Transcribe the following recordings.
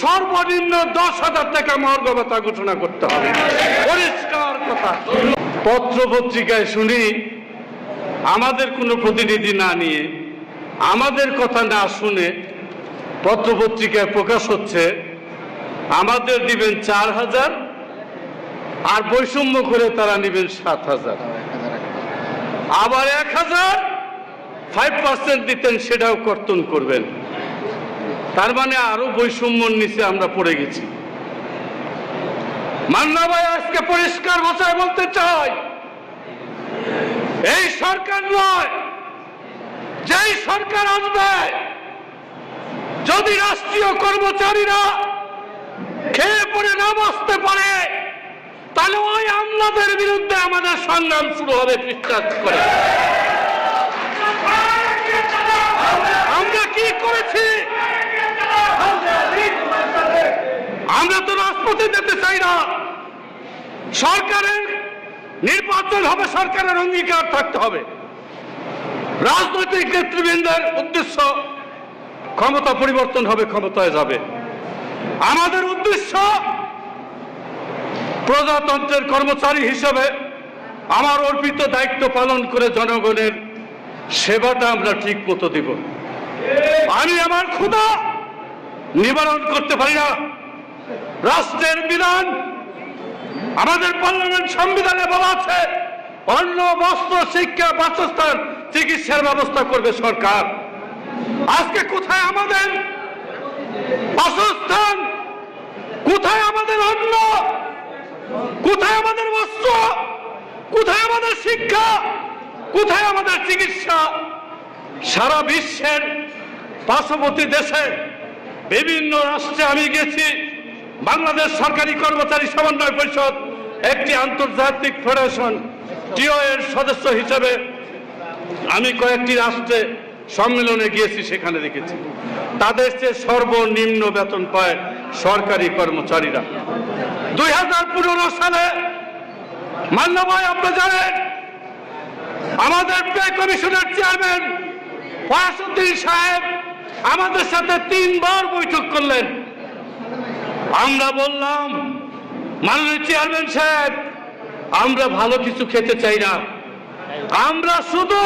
সর্বনিম্ন দশ হাজার টাকা মর্গ ঘোষণা করতে হবে। পরিষ্কার কথা। পত্র পত্রিকায় শুনি, আমাদের কোনো প্রতিনিধি না নিয়ে, আমাদের কথা না শুনে পত্র পত্রিকায় প্রকাশ হচ্ছে, আমাদের দিবেন চার হাজার আর বৈষম্য করে তারা নেবেন সাত হাজার। আবার এক হাজার ফাইভ পার্সেন্ট দিতেন, সেটাও কর্তন করবেন। তার মানে আরও বৈষম্যর নিচে আমরা পড়ে গেছি। মান্না ভাই আজকে পরিষ্কার ভাষায় বলতে চাই, এই সরকার নয়, যেই সরকার আসবে যদি রাষ্ট্রীয় কর্মচারীরা খেয়ে পড়ে না বসতে পারে, তাহলে ওই আমলাদের বিরুদ্ধে আমাদের সংগ্রাম শুরু হবে বিশ্বাস করে। আমরা কি করেছি? আমরা তো রাজপথে যেতে চাই না। সরকারের নির্বাচন হবে, সরকারের অঙ্গীকার থাকতে হবে। রাজনৈতিক নেতৃবৃন্দের উদ্দেশ্য ক্ষমতা পরিবর্তন হবে, ক্ষমতায় যাবে। আমাদের উদ্দেশ্য প্রজাতন্ত্রের কর্মচারী হিসেবে আমার অর্পিত দায়িত্ব পালন করে জনগণের সেবাটা আমরা ঠিক মতো দিব। আমি আমার ক্ষুদা নিবারণ করতে পারি না। রাষ্ট্রের বিধান আমাদের পার্লামেন্ট সংবিধানে বলা আছে, অন্ন, বস্ত্র, শিক্ষা, বাসস্থান, চিকিৎসার ব্যবস্থা করবে সরকার। আজকে কোথায় আমাদের বাসস্থান? কোথায় আমাদের অন্ন? কোথায় আমাদের বস্ত্র? কোথায় আমাদের শিক্ষা? কোথায় আমাদের চিকিৎসা? সারা বিশ্বের পার্শ্ববর্তী দেশে বিভিন্ন রাষ্ট্রে আমি গেছি। বাংলাদেশ সরকারি কর্মচারী সমন্বয় পরিষদ একটি আন্তর্জাতিক ফেডারেশন, টিও এর সদস্য হিসেবে আমি কয়েকটি রাষ্ট্রে সম্মেলনে গিয়েছি, সেখানে দেখেছি। তাদের চেয়ে সর্বনিম্ন বেতন পায় সরকারি কর্মচারীরা। দুই হাজার পনেরো সালে মান্যময় আপনি জানেন আমাদের পে কমিশনের চেয়ারম্যান ফয়াসুদ্দিন সাহেব আমাদের সাথে তিনবার বৈঠক করলেন। আমরা বললাম, মাননীয় চেয়ারম্যান সাহেব, আমরা ভালো কিছু খেতে চাই না। আমরা শুধু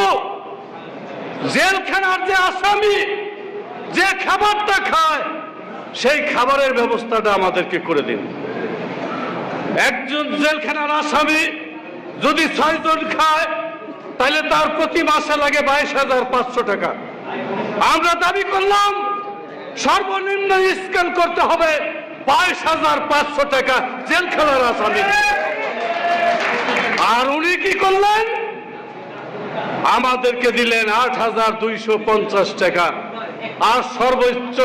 জেলখানার যে আসামি, যে খাবারটা খায়, সেই খাবারের ব্যবস্থাটা আমাদেরকে করে দিন। একজন জেলখানার আসামি যদি ছয়জন খায়, তাহলে তার প্রতি মাসে লাগে বাইশ হাজার পাঁচশো টাকা। আমরা দাবি করলাম, সর্বনিম্ন স্ক্যান করতে হবে। বাইশ হাজার পাঁচশো টাকা জেলখানার আসামি। আর উনি কি করলেন? আমাদেরকে দিলেন আট হাজার দুইশো পঞ্চাশ টাকা আর সর্বোচ্চ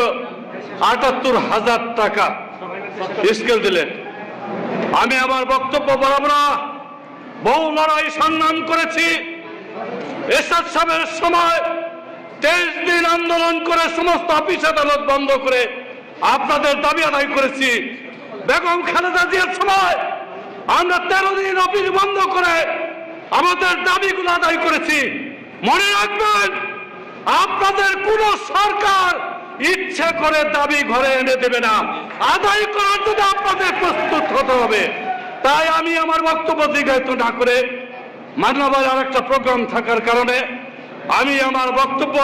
আটাত্তর হাজার টাকা স্কেল দিলেন। আমি আমার বক্তব্য বলব না বহু লড়াই সংগ্রাম করেছি। এসব সাহেবের সময় তেইশ দিন আন্দোলন করে সমস্ত অফিস আদালত বন্ধ করে আপনাদের দাবি আদায় করেছি। বেগম খালেদা জিয়ার সময় আমরা তেরো দিন অফিস বন্ধ করে আমাদের দাবিগুলো আদায় করেছি। মনে রাখবেন, আপনাদের কোন সরকার ইচ্ছে করে দাবি ঘরে এনে দেবে না। আদায় করার জন্য আপনাদের প্রস্তুত হতে হবে। তাই আমি আমার বক্তব্য দীর্ঘায়িত না করে মানবাজ আর একটা প্রোগ্রাম থাকার কারণে আমি আমার বক্তব্য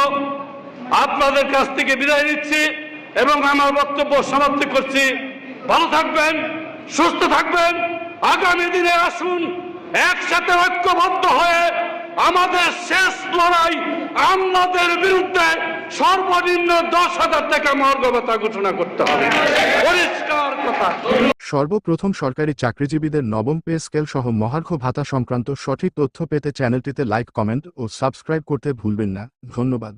আপনাদের কাছ থেকে বিদায় নিচ্ছি। এবং আমার বক্তব্য সমাপ্তি করছি। ভালো থাকবেন, সুস্থ থাকবেন। আগামী দিনে আসুন, একসাথে ঐক্যবদ্ধ হয়ে আমাদের শেষ লড়াই আমাদের বিরুদ্ধে সর্বনিম্ন দশ হাজার টাকা মর্গ ভাতা ঘোষণা করতে হবে। পরিষ্কার কথা। সর্বপ্রথম সরকারি চাকরিজীবীদের নবম পে স্কেল সহ মহার্ঘ ভাতা সংক্রান্ত সঠিক তথ্য পেতে চ্যানেলটিতে লাইক, কমেন্ট ও সাবস্ক্রাইব করতে ভুলবেন না। ধন্যবাদ।